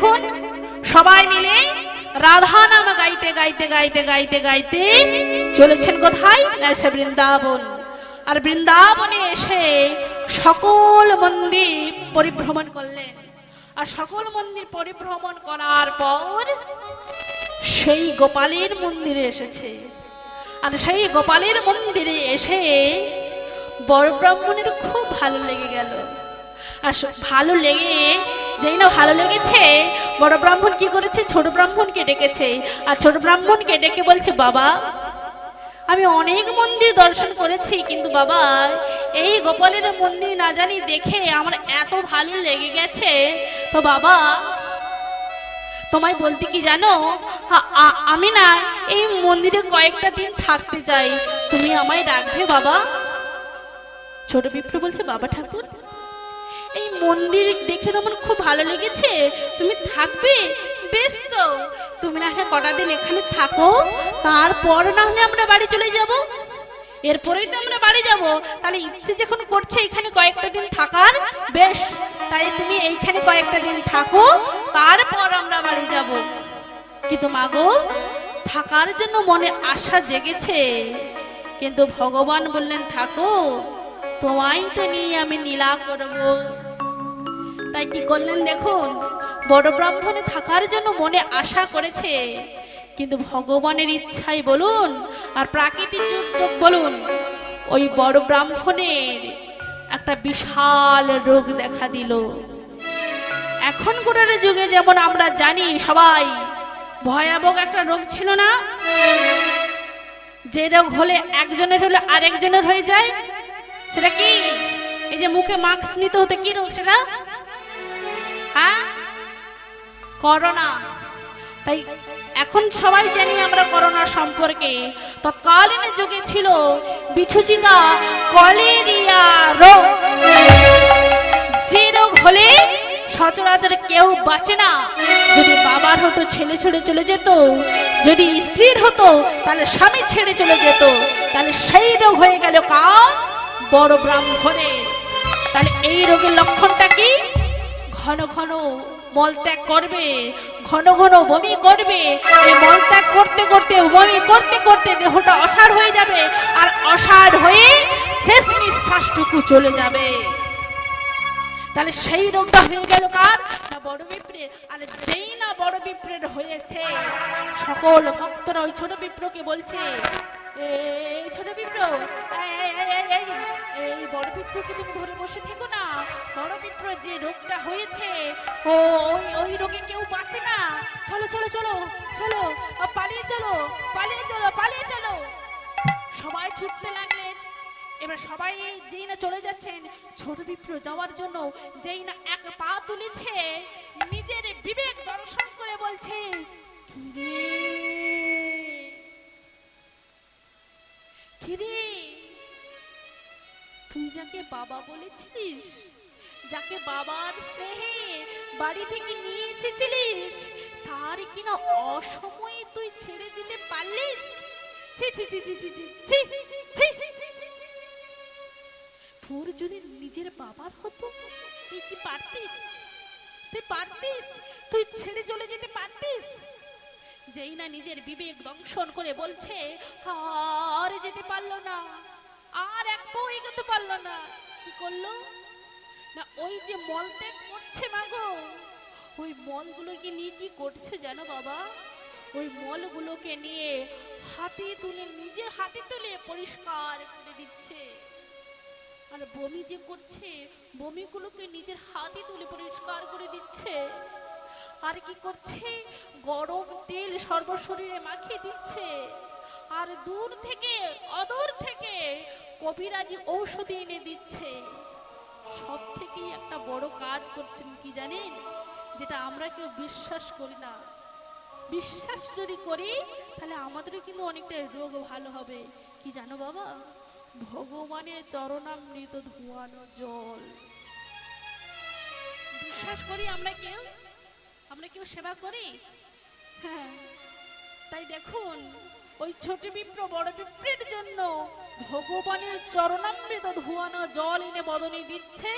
দেখুন সবাই মিলে রাধা নাম গাইতে গাইতে গাইতে গাইতে গাইতে চলেছেন কোথায়? বৃন্দাবন। আর বৃন্দাবনে এসে সকল মন্দির পরিভ্রমণ করলেন। আর সকল মন্দির পরিভ্রমণ করার পর সেই গোপালের মন্দিরে এসেছে। আর সেই গোপালের মন্দিরে এসে বড় ব্রাহ্মণের খুব ভালো লেগে গেল। আর ভালো লেগে যেই না ভালো লেগেছে? বড় ব্রাহ্মণ কি করেছে? ছোট ব্রাহ্মণকে ডেকেছে। আর ছোট ব্রাহ্মণকে ডেকে বলছে, বাবা, আমি অনেক মন্দির দর্শন করেছি, কিন্তু বাবা, এই গোপালের মন্দির না জানি দেখে আমার এত ভালো লেগে গেছে। তো বাবা, তোমায় বলতে কি জানো? আমি না এই মন্দিরে কয়েকটা দিন থাকতে চাই। তুমি আমায় রাখবে, বাবা? ছোট বিপ্র বলছে, বাবা ঠাকুর এই মন্দির দেখে তোমার খুব ভালো লেগেছে? তুমি থাকবে? বেশ তো। তুমি না হয় কটা দিন এখানে থাকো, তারপর না হলে আমরা বাড়ি চলে যাব। এরপরেই তো আমরা বাড়ি যাব। তাহলে ইচ্ছে যখন করছে এখানে কয়েকটা দিন থাকার, বেশ তাই তুমি এইখানে কয়েকটা দিন থাকো, তারপর আমরা বাড়ি যাব। কিন্তু মাগো থাকার জন্য মনে আশা জেগেছে। কিন্তু ভগবান বললেন থাকো তোমায় তো নিয়ে আমি নীলা করব। তাই কি করলেন দেখুন? বড় ব্রাহ্মণে থাকার জন্য মনে আশা করেছে। কিন্তু ভগবানের ইচ্ছাই বলুন আর প্রাকৃতিক দুর্যোগ বলুন, ওই বড় ব্রাহ্মণের একটা বিশাল রোগ দেখা দিল। এখনকার যুগে যেমন আমরা জানি সবাই ভয়াবহ একটা রোগ ছিল না? যে রোগ হলে একজনের হলে আরেকজনের হয়ে যায়, সেটা কি? এই যে মুখে মাস্ক নিতে হতে কি রোগ সেটা? করোনা। তাই এখন সবাই জানি আমরা করোনা সম্পর্কে। তৎকালীন যুগে ছিল বিছুচিকা কলেরিয়া রোগ। যে রোগ হলে সচরাচর কেউ বাঁচে না। যদি বাবার হতো, ছেলে ছেড়ে চলে যেত। যদি স্ত্রীর হতো, তাহলে স্বামী ছেড়ে চলে যেত। তাহলে সেই রোগ হয়ে গেল কার বড় ব্রাহ্মণের। তাহলে এই রোগের লক্ষণটা কি? ঘন ঘন মলত্যাগ করবে, ঘন ঘন বমি করবে, এই মলত্যাগ করতে করতে, বমি করতে করতে দেহটা অসাড় হয়ে যাবে আর অসাড় হয়ে শেষ নিঃশ্বাসটুকু চলে যাবে। তাহলে সেই রোগটা হয়ে গেল কার? না বড় বিপ্রের আর যেই না বড় বিপ্রের হয়েছে, সকল ভক্তরা ওই ছোট বিপ্রকে বলছে এই ছোট বিপ্র এই, বড় বিপ্রকে তুমি ধরে বসে থেকো না? বড় বিপ্র যে রোগটা হয়েছে ও ওই ওই রোগে কেউ বাঁচে না। চলো চলো চলো চলো পালিয়ে চলো পালিয়ে চলো পালিয়ে চলো। সবাই ছুটতে লাগলেন। এবার সবাই যেই না চলে যাচ্ছেন ছোট বিপ্র যাওয়ার জন্য যেই না এক পা তুলেছে নিজের বিবেক দর্শন করে বলছে কিরে? তুই যাকে বাবা বলেছিলিস, যাকে বাবার স্নেহে বাড়ি থেকে নিয়ে এসেছিলিস, তার কিনা অসময়ে তুই ছেড়ে দিতে পারলিস? ছি ছি ছি ছি ছি ছি ছি। তোর যদি নিজের বাবার হতো, তুই কি পারতিস? তুই পারতিস? তুই ছেড়ে চলে যেতে পারতিস? যেই না নিজের বিবেক দংশন করে বলছে, আর যেতে পারল না, আর এক পাও এগোতে পারল না। কি করল? না, ওই যে মলত্যাগ করছে মাগো ওই মলগুলোকে নিয়ে কি করছে জানো বাবা? ওই মলগুলোকে নিয়ে হাতে তুলে, নিজের হাতে তুলে পরিষ্কার করে দিচ্ছে। আর বমি যে করছে, বমিগুলোকে নিজের হাতে তুলে পরিষ্কার করে দিচ্ছে। আর কি করছে? গরম তেল সর্বশরীরে মাখিয়ে দিচ্ছে। আর দূর থেকে, অদূর থেকে কবিরাজি ঔষধি এনে দিচ্ছে। সব থেকেই একটা বড় কাজ করছেন কি জানেন? যেটা আমরা কেউ বিশ্বাস করি না। বিশ্বাস যদি করি, তাহলে আমাদেরও কিন্তু অনেকটা রোগ ভালো হবে। কি জানো বাবা? ভগবানের চরণামৃত ধোয়ানো জল। বিশ্বাস করি আমরা কেউ আমরা কেউ সেবা করি? হ্যাঁ। তাই দেখুন, ওই ছোট বিপ্র বড় বিপ্রের জন্য ভগবানের চরণামৃত ধোয়ানো জল এনে বদনে দিচ্ছে,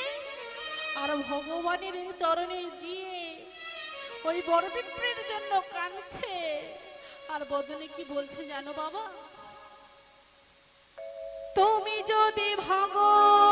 আর ভগবানের চরণে গিয়ে ওই বড় পিঁপড়ের জন্য কাঁদছে। আর বদনে কি বলছে জানো বাবা? তুমি যদি ভগবান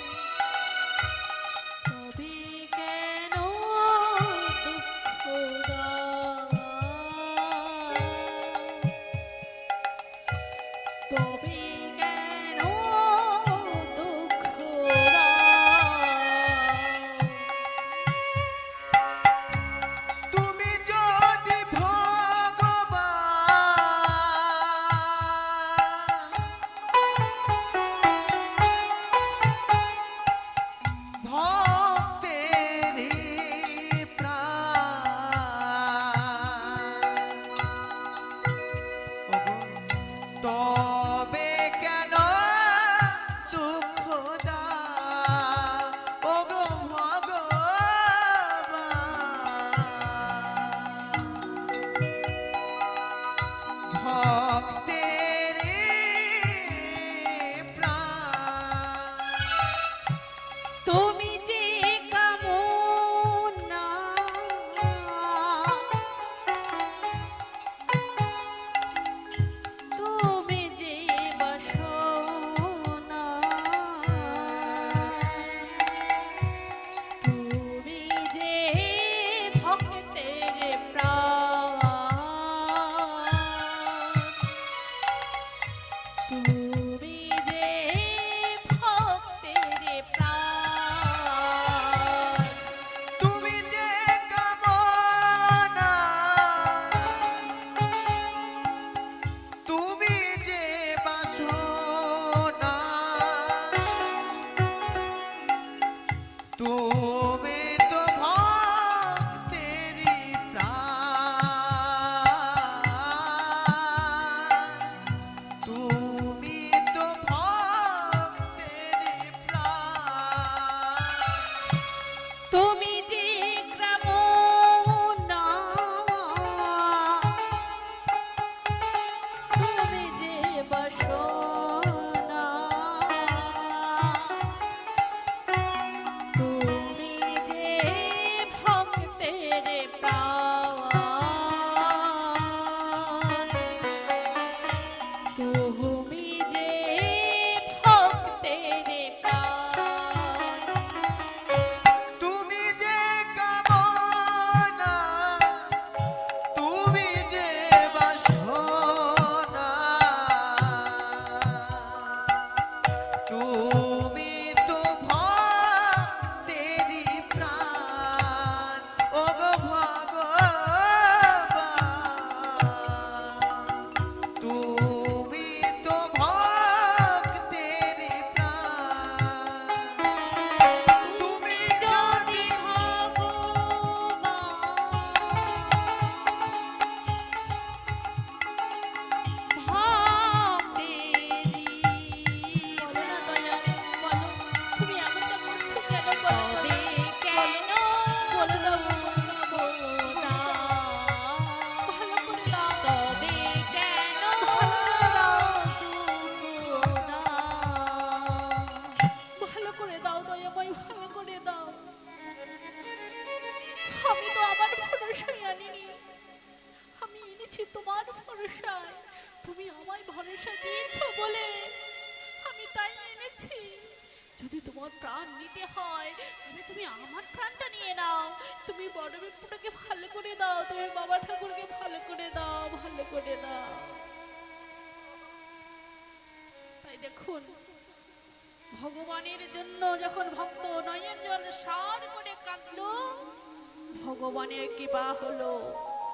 কৃপা হলো।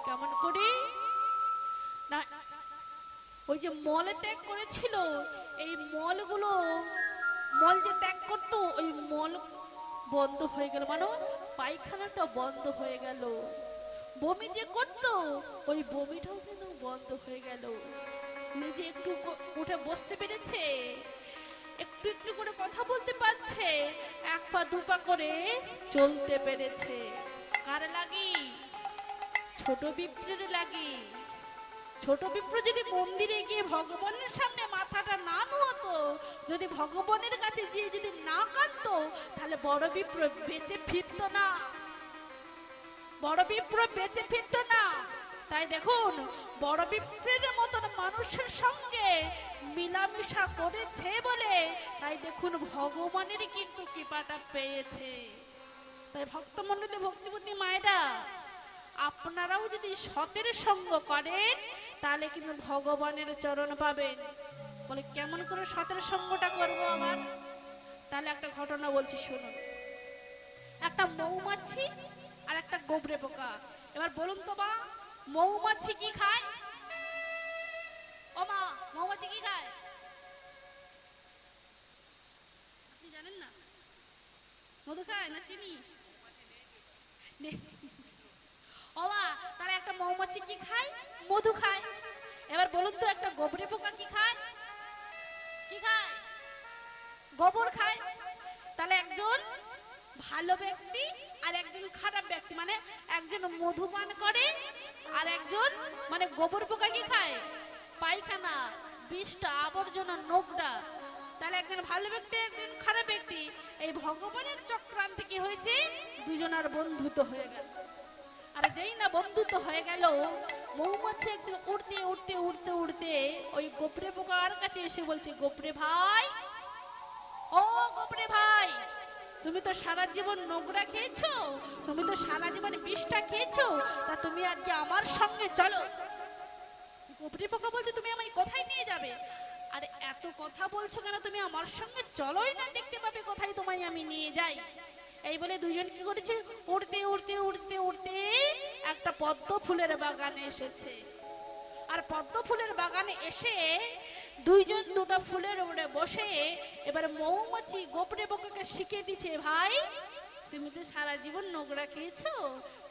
কেমন করে? না, ওই যে মল ত্যাগ করেছিল, এই মলগুলো, মল যে ত্যাগ করতো, ওই মল বন্ধ হয়ে গেল। মানে পায়খানাটা বন্ধ হয়ে গেল। বমি যে করতো, ওই বমিটাও যেন বন্ধ হয়ে গেল। নিজে একটু উঠে বসতে পেরেছে, একটু একটু করে কথা বলতে পারছে, এক পা দু পা করে চলতে পেরেছে। কার লাগি? ছোট বিপ্রের লাগি। ছোট বিপ্র যদি মন্দিরে গিয়ে ভগবানের সামনে মাথাটা না নুয়াতো যদি ভগবানের কাছে গিয়ে যদি না কাঁদতো, তাহলে বড় বিপ্র বেঁচে ফিরতো না। বড় বিপ্র বেঁচে ফিরতো না। তাই দেখুন, বড় বিপ্রের মতন মানুষের সঙ্গে মিলামিশা করেছে বলে তাই দেখুন ভগবানের কিন্তু কৃপাটা পেয়েছে। তাই ভক্তমণ্ডলী ভক্তিপূর্ণী মায়েরা আপনারাও যদি সতের সঙ্গ করেন, তাহলে কিন্তু ভগবানের চরণ পাবেন। বলে, কেমন করে সতের সঙ্গটা করব আবার তাহলে একটা ঘটনা বলছি, শুনুন। একটা মৌমাছি আর একটা গোবরে পোকা। এবার বলুন তো মা, মৌমাছি কি খায়? ও মা, মৌমাছি কি খায়? আপনি জানেন না? মধু খায় না চিনি? নে- ও মা তারা একটা মৌমাছি কি খায়? মধু খায়। এবার বলুন তো, একটা গোবরে পোকা কি খায়? কি খায়? গোবর খায়। তাহলে একজন ভালো ব্যক্তি আর একজন খারাপ ব্যক্তি মানে একজন মধু পান করে আর একজন মানে গোবর পোকা কি খায়? পায়খানা, বিষটা, আবর্জনা নোকটা তাহলে একজন ভালো ব্যক্তি, একজন খারাপ ব্যক্তি। এই ভগবানের চক্রান্তে কি হয়েছে? দুজনের বন্ধুত্ব হয়ে গেল। আর যেই না বন্ধুত্ব হয়ে গেল, মৌমাছি একদিন উড়তে উড়তে উড়তে উড়তে ওই গোপরে পোকার কাছে এসে বলছে, গোপরে ভাই, ও গোপরে ভাই, তুমি তো সারা জীবন নোংরা খেয়েছো, তুমি তো সারা জীবন বিষটা খেয়েছো, তা তুমি আজকে আমার সঙ্গে চলো। গোপরে পোকা বলছে, তুমি আমায় কোথায় নিয়ে যাবে? আরে এত কথা বলছো কেন, তুমি আমার সঙ্গে চলোই না, দেখতে পাবে কোথায় তোমায় আমি নিয়ে যাই। এই বলে দুজন কি করেছে? উড়তে উড়তে উড়তে উড়তে একটা পদ্ম ফুলের বাগানে এসেছে। আর পদ্ম ফুলের বাগানে এসে দুইজন দুটো ফুলের উপরে বসে এবার মৌমাছি গোপরে বকাকে শিখিয়ে দিচ্ছে, ভাই, তুমি তো সারা জীবন নোংরা খেয়েছো,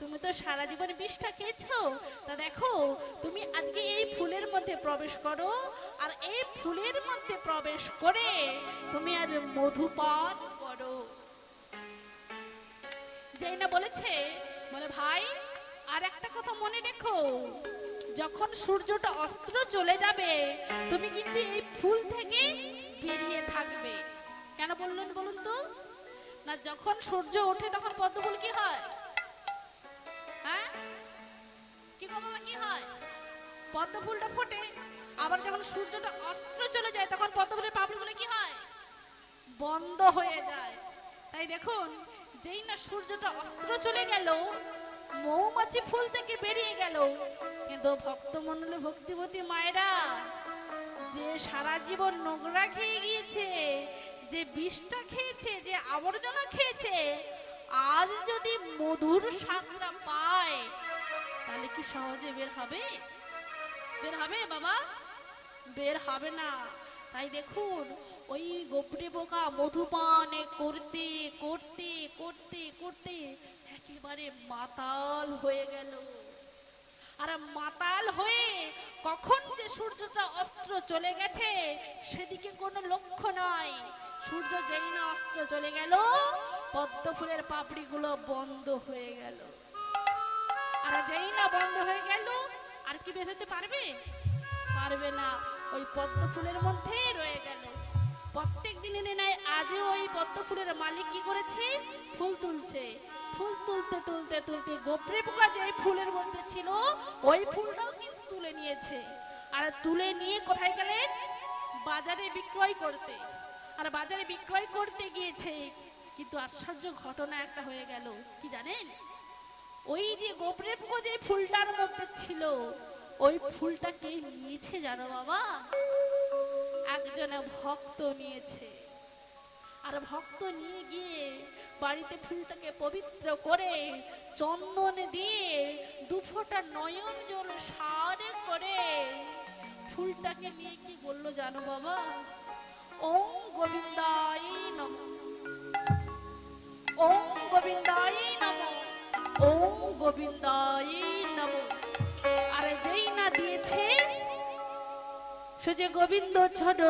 তুমি তো সারা জীবন বিষটা খেয়েছো। তা দেখো, তুমি আজকে এই ফুলের মধ্যে প্রবেশ করো, আর এই ফুলের মধ্যে প্রবেশ করে তুমি আজ মধুপান করো যেই না বলেছে, বলে, ভাই আর একটা কথা মনে রেখো। যখন সূর্যটা অস্ত্র চলে যাবে, তুমি কিন্তু এই ফুল থেকে বেরিয়ে থাকবে। কেন বললেন বলুন তো? না, যখন সূর্য ওঠে, তখন পদ্মফুল কি হয়? হ্যাঁ? কি গো কি হয়? পদ্মফুলটা ফোটে, আবার যখন সূর্যটা অস্ত্র চলে যায়, তখন পদ্ম ফুলের পাপড়িগুলো কি হয়? বন্ধ হয়ে যায়। তাই দেখুন যেই না সূর্যটা অস্ত্র চলে গেল, মৌমাছি ফুল থেকে বেরিয়ে গেল। কিন্তু ভক্তমণ্ডলী ভক্তিবতী মায়েরা, যে সারা জীবন নোংরা খেয়ে গিয়েছে, যে বিষটা খেয়েছে, যে আবর্জনা খেয়েছে, আজ যদি মধুর স্বাদটা পায়, তাহলে কি সহজে বের হবে? বের হবে বাবা? বের হবে না। তাই দেখুন ওই গোপরে বোকা মধুপানে করতে করতে করতে করতে একেবারে মাতাল হয়ে গেল। আর মাতাল হয়ে কখন যে সূর্যটা অস্ত্র চলে গেছে সেদিকে কোনো লক্ষ্য নাই। সূর্য যেই না অস্ত্র চলে গেল পদ্ম ফুলের পাপড়িগুলো বন্ধ হয়ে গেল। আর যেই না বন্ধ হয়ে গেল, আর কি বের হতে পারবে? পারবে না। ওই পদ্ম ফুলের মধ্যেই রয়ে গেল। প্রত্যেক দিনে নেয়। আজও ওই পদ্ম ফুলের মালিক কি করেছে? ফুল তুলছে। ফুল তুলতে তুলতে তুলতে গোপরে পোকা যে ফুলের মধ্যে ছিল, ওই ফুলটাও কিন্তু তুলে নিয়েছে। আর তুলে নিয়ে কোথায় গেলেন? বাজারে বিক্রয় করতে। আর বাজারে বিক্রয় করতে গিয়েছে। কিন্তু আশ্চর্য ঘটনা একটা হয়ে গেল। কি জানেন? ওই যে গোপরে পোকা যে ফুলটার মধ্যে ছিল, ওই ফুলটা কে নিয়েছে জানো বাবা? একজনে ভক্ত নিয়েছে। আর ভক্ত নিয়ে গিয়ে বাড়িতে ফুলটাকে পবিত্র করে চন্দন দিয়ে দুফোটা নয়ন জল সারে করে ফুলটাকে নিয়ে কি বলল, জানো বাবা, ওম গোবিন্দাই নম। ওম গোবিন্দাই নম। ওম গোবিন্দাই নম। আর যেই না দিয়েছে সে যে গোবিন্দ ছড়।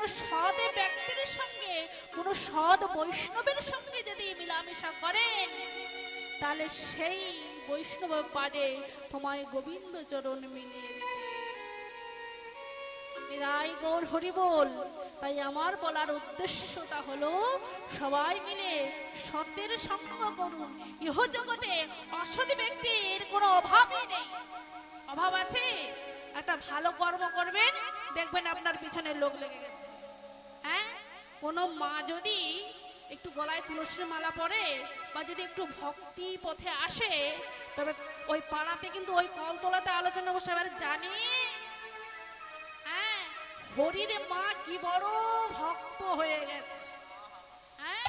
কোনো সৎ ব্যক্তির সঙ্গে, কোনো সৎ বৈষ্ণবের সঙ্গে যদি মিলামেশা করেন তাহলে সেই বৈষ্ণব পারে তোমায় গোবিন্দ চরণ মিলিয়ে নিরাই গৌর হরি বল, তাই আমার বলার উদ্দেশ্যটা হলো সবাই মিলে সত্যের সঙ্গ করুন। ইহ জগতে অসৎ ব্যক্তির কোনো অভাবই নেই। অভাব আছে? একটা ভালো কর্ম করবেন, দেখবেন আপনার পিছনে লোক লেগে গেছে। কোনো মা যদি একটু গলায় তুলসীর মালা পরে বা যদি একটু ভক্তি পথে আসে, তবে ওই পাড়াতে কিন্তু ওই কলতলাতে আলোচনা বসে এবার জানি? হ্যাঁ হরিরে মা কি বড় ভক্ত হয়ে গেছে। হ্যাঁ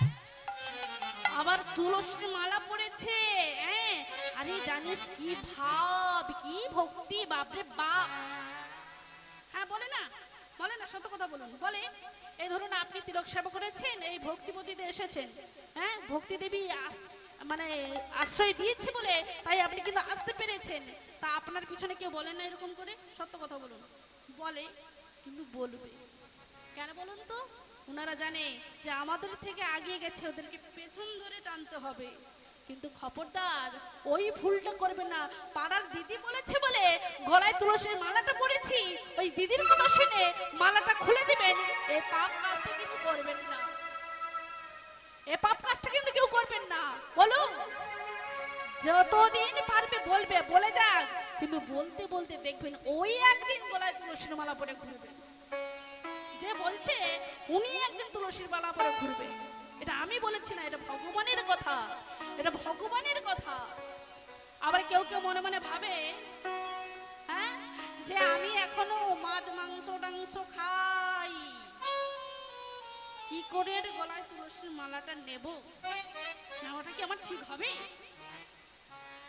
আবার তুলসীর মালা পড়েছে হ্যাঁ আরে জানিস কি ভাব, কি ভক্তি, বাপরে বাপ। হ্যাঁ বলে না বলে না, সত্য কথা বলুন। বলে এই ধরুন আপনি তিলক সেবা করেছেন, এই ভক্তিপতিতে এসেছেন। হ্যাঁ ভক্তি দেবী মানে আশ্রয় দিয়েছে বলে তাই আপনি কিন্তু আসতে পেরেছেন। তা আপনার পিছনে কেউ বলে না এরকম করে? সত্য কথা বলুন। বলে, কিন্তু বলবে। কেন বলুন তো? ওনারা জানে যে আমাদের থেকে আগিয়ে গেছে, ওদেরকে পেছন ধরে টানতে হবে। কিন্তু খবরদার, ওই ভুলটা করবে না। পাড়ার দিদি বলে গলায় তুলসীর মালাটা পরেছি, ওই দিদির কথা শুনে মালাটা খুলে দিবেন এই পাপ কাজটা কিন্তু করবেন না। এ পাপ কাজটা কিন্তু কেউ করবেন না। বলো যতদিন পারবে বলবে, বলে যাক। কিন্তু বলতে বলতে দেখবেন ওই একদিন গলায় তুলসীর মালা পরে ঘুরবেন। যে বলছে, উনি একদিন তুলসীর মালা পরে ঘুরবে এটা আমি বলেছি না, এটা ভগবানের কথা। এটা ভগবানের কথা। আবার কেউ কেউ মনে মনে ভাবে যে আমি এখনও মাছ, মাংস, টাংস খাই। কি করে গলায় তুলসীর মালাটা নেব? নেওয়াটা কি আমার ঠিক হবে?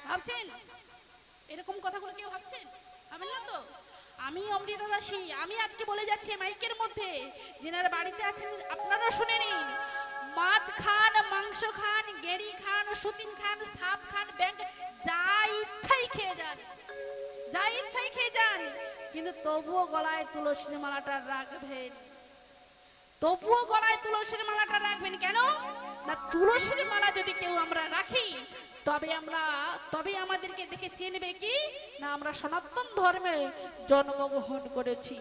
ভাবছেন? এরকম কথাগুলো কেউ ভাবছেন? ভাবেন না তো? আমি অমৃতা দাসী, আমি আজকে বলে যাচ্ছি মাইকের মধ্যে। যেনারা বাড়িতে আছেন, আপনারা শুনে নিন। মাছ খান, মাংস খান, গেড়ি খান, সুতিন খান, সাপ খান ব্যাং যা ইচ্ছাই খেয়ে যান। যা ইচ্ছাই খেয়ে যান। কিন্তু তবুও গলায় তুলসীর মালাটা রাখবেন। তবুও গলায় তুলসীর মালাটা রাখবেন কেন? না, তুলসীর মালা যদি কেউ আমরা রাখি, তবে আমরা, তবে আমাদেরকে দেখে চিনবে কি? না, আমরা সনাতন ধর্মে জন্মগ্রহণ করেছি।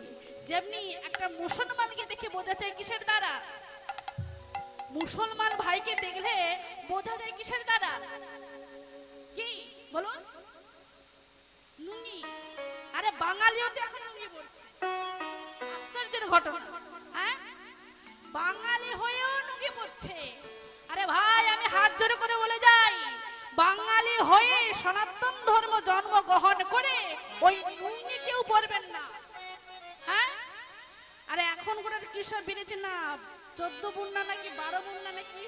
যেমনি একটা মুসলমানকে দেখে বোঝা যায় কিসের দ্বারা? মুসলমান ভাইকে দেখলে বোঝা যায় কিসের দ্বারা? কি? বলুন। লুঙ্গি। আরে বাঙালিও তো এখন লুঙ্গি পড়ছে আশ্চর্যের ঘটনা। হ্যাঁ? বাঙালি হয়েও লুঙ্গি পড়ছে আরে ভাই, আমি হাত জোড়ে করে বলে যাই। বাঙালি হয়ে সনাতন ধর্ম জন্মগ্রহণ করে ওই লুঙ্গি কেউ পরবেন না। হ্যাঁ? আরে এখন করে কিসব বেরিয়েছে না, চোদ্দ বুন্না নাকি, বারো বুন্না নাকি?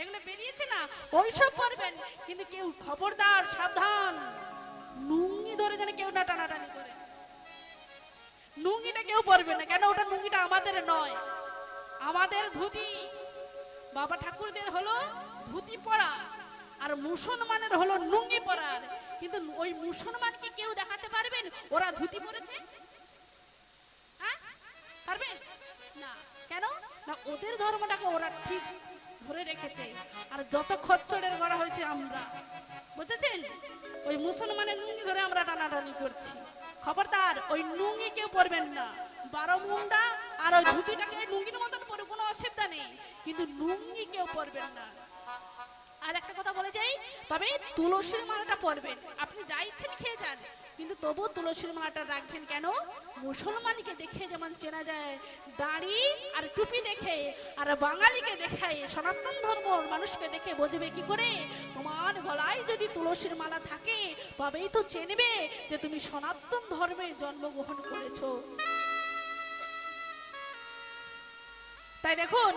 এগুলো বেরিয়েছে না, ওইসব পরবেন। কিন্তু কেউ খবরদার, সাবধান। লুঙ্গি ধরে যেন কেউ না টানাটানি করে। লুঙ্গিটা কেউ পরবে না, কেন ওটা লুঙ্গিটা আমাদের নয়। আমাদের ধুতি। বাবা ঠাকুরদের হলো ধুতি পরা, আর মুসলমানের হলো লুঙ্গি পরার কিন্তু ওই মুসলমানকে কেউ দেখাতে পারবেন? ওরা ধুতি পরেছে? হ্যাঁ? পারবেন? না। কেন? না, ওদের ধর্মটাকে ওরা ঠিক ধরে রেখেছে। আর যত খচ্চরের করা হয়েছে আমরা। বুঝেছেন? ওই মুসলমানের লুঙ্গি ধরে আমরা টানাটানি করছি। খবরদার, ওই লুঙ্গি কেউ পরবেন না। বারো মুন্ডা আর ওই ধুতিটাকে লুঙ্গির মতন পরে কোনো অসুবিধা নেই। কিন্তু লুঙ্গি কেউ পরবেন না। আর একটা কথা বলে যাই, তবে তুলসীর মালাটা পরবেন। আপনি যা ইচ্ছেন খেয়ে যান, কিন্তু তবু তুলসীর মালাটা রাখবেন কেন? মুসলমানকে দেখে যেমন চেনা যায়, দাড়ি আর টুপি দেখে আর বাঙালিকে সনাতন ধর্ম মানুষকে দেখে বুঝবে কি করে? তোমার গলায় যদি তুলসীর মালা থাকে, তবেই তো চেনবে যে তুমি সনাতন ধর্মে জন্মগ্রহণ করেছ। তাই দেখুন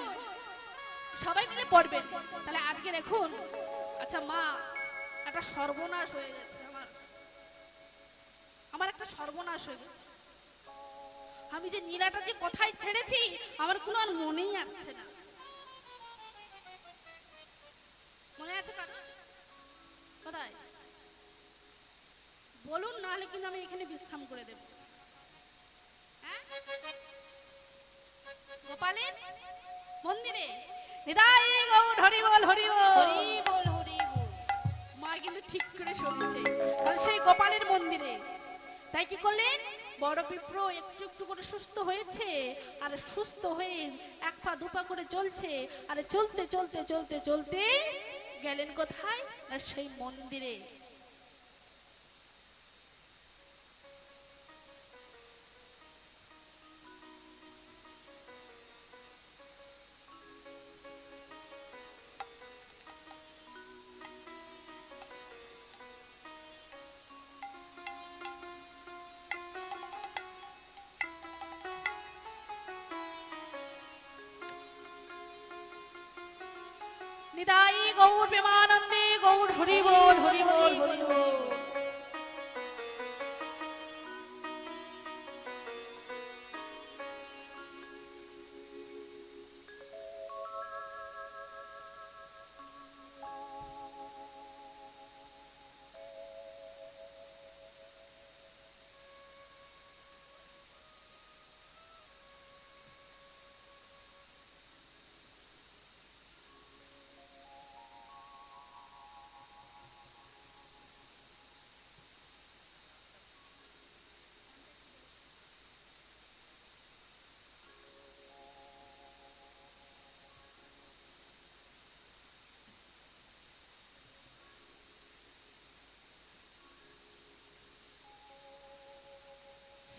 সবাই মিলে পড়বেন। তাহলে আজকে দেখুন আচ্ছা মা, একটা সর্বনাশ হয়ে গেছে আমার। আমার একটা সর্বনাশ হয়ে গেছে। আমি যে নীলাটা যে কোথায় ছেড়েছি, আমার কোনো আর মনেই আসছে না। মনে আছে কোথায়? বলুন, নাহলে কিন্তু আমি এখানে বিশ্রাম করে দেব। হ্যাঁ? গোপালের মন্দিরে? নিতাই গৌর হরি মা কিন্তু ঠিক করে শুনেছে। আর সেই গোপালের মন্দিরে। তাই কি করলেন? বড় বিপ্র একটু একটু করে সুস্থ হয়েছে, আর সুস্থ হয়ে এক পা দুপা করে চলছে, আর চলতে চলতে চলতে চলতে গেলেন কোথায়? আর সেই মন্দিরে। নিতাই গৌর প্রেমানন্দে গৌর হরি বল হরি বল হরি বল।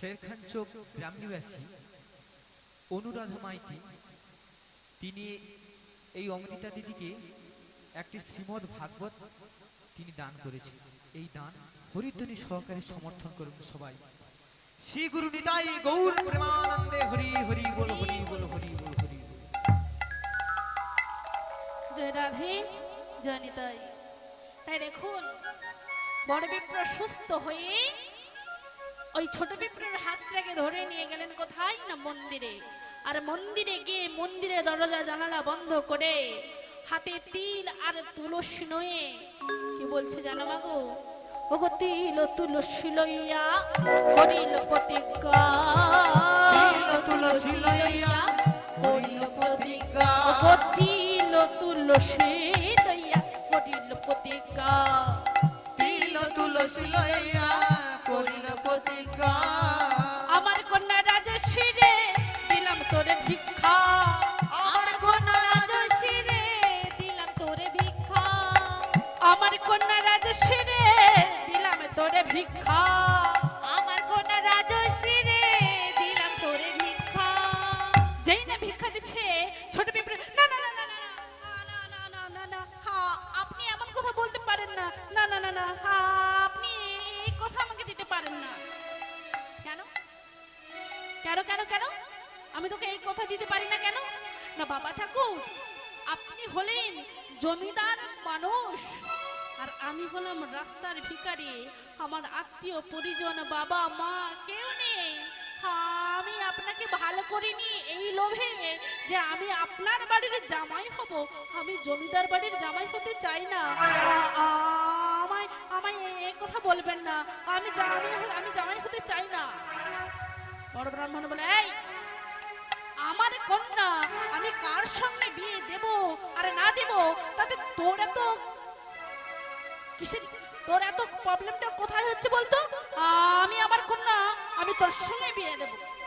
শেরখান চোক গ্রাম নিবাসী অনুরাধা মাইতি, তিনি এই অমৃতা দিদিকে একটি শ্রীমদ ভাগবত তিনি দান করেছেন এই দান হরিধ্বনি সহকারে সমর্থন করুন সবাই। শ্রী গুরু নিতাই গৌর প্রেমানন্দে হরি হরি বল হরি বল হরি বল হরি জয় রাধে, জয় নিতাই। তাই দেখুন বড় বিপ্র সুস্থ হয়ে ওই ছোট পিঁপড়ের হাতটাকে ধরে নিয়ে গেলেন কোথায় না মন্দিরে? আর মন্দিরে গিয়ে মন্দিরে দরজা জানালা বন্ধ করে হাতে তিল আর তুলসী নয়ে কি বলছে জানো মাগো ওগো তিল তুলসী লইয়া হরিল প্রতিজ্ঞা। তুলসী লইয়া হরিল প্রতিজ্ঞা। ওগো তিল তুলসী লইয়া হরিল প্রতিজ্ঞা। তিল তুলসী লইয়া কথা দিতে পারি না কেন? না, বাবা ঠাকুর, আপনি হলেন জমিদার মানুষ, আর আমি হলাম রাস্তার ভিখারি। আমার আত্মীয় পরিজন বাবা মা কেউ নেই। আমি আপনাকে ভালো করিনি এই লোভে যে আমি আপনার বাড়ির জামাই হব, আমি জমিদার বাড়ির জামাই হতে চাই না। আমায় আমায় এই কথা বলবেন না। আমি জামাই আমি জামাই হতে চাই না। বড় ব্রাহ্মণ বলে, এই আমার কন্যা, আমি কার সঙ্গে বিয়ে দেব আরে না দেব? তাতে তোর এত তোর এত প্রবলেমটা কোথায় হচ্ছে বলতো? আমি আমার কন্যা, আমি তোর সঙ্গে বিয়ে দেব।